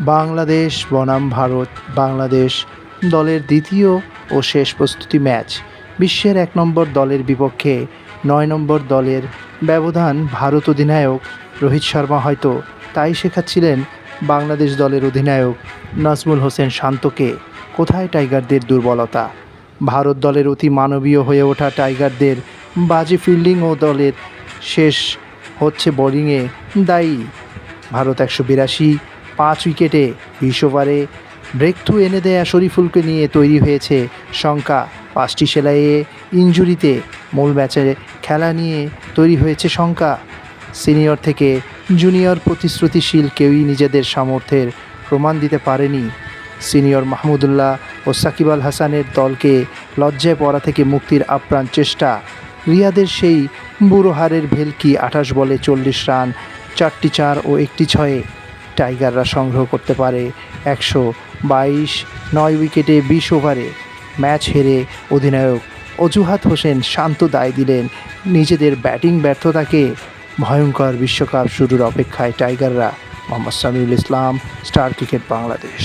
বাংলাদেশ, বনাম ভারত, বাংলাদেশ দলের দ্বিতীয় ও শেষ প্রস্তুতি ম্যাচ। বিশ্বের এক নম্বর দলের বিপক্ষে নয় নম্বর দলের ব্যবধান ভারত অধিনায়ক রোহিত শর্মা হয়তো তাই শেখাচ্ছিলেন বাংলাদেশ দলের অধিনায়ক নাজমুল হোসেন শান্তকে। কোথায় টাইগারদের দুর্বলতা? ভারত দলের অতি মানবীয় হয়ে ওঠা টাইগারদের বাজে ফিল্ডিং ও দলের শেষ হচ্ছে বোলিংয়ে। দায়ী। ভারত একশো বিরাশি পাঁচ উইকেটে বিশ ওভারে ব্রেক থ্রু এনে দেয়া শরীফুলকে নিয়ে তৈরি হয়েছে শঙ্কা। পাঁচটি সেলাইয়ে ইঞ্জুরিতে মূল ম্যাচে খেলা নিয়ে তৈরি হয়েছে শঙ্কা। সিনিয়র থেকে জুনিয়র প্রতিশ্রুতিশীল কেউই নিজেদের সামর্থ্যের প্রমাণ দিতে পারেনি। সিনিয়র মাহমুদুল্লাহ ও সাকিব আল হাসানের দলকে লজ্জায় পড়া থেকে মুক্তির আপ্রাণ চেষ্টা। রিয়াদের সেই বুড়ো হারের ভেলকি আঠাশ বলে চল্লিশ রান, চারটি চার ও একটি ছয়ে। টাইগাররা সংগ্রহ করতে পারে একশো বাইশ, নয় উইকেটে বিশ ওভারে। ম্যাচ হেরে অধিনায়ক অজুহাত হোসেন শান্ত দায় দিলেন নিজেদের ব্যাটিং ব্যর্থতাকে। ভয়ঙ্কর বিশ্বকাপ শুরুর অপেক্ষায় টাইগাররা মোহাম্মদ সামিউল ইসলাম, স্টার ক্রিকেট বাংলাদেশ।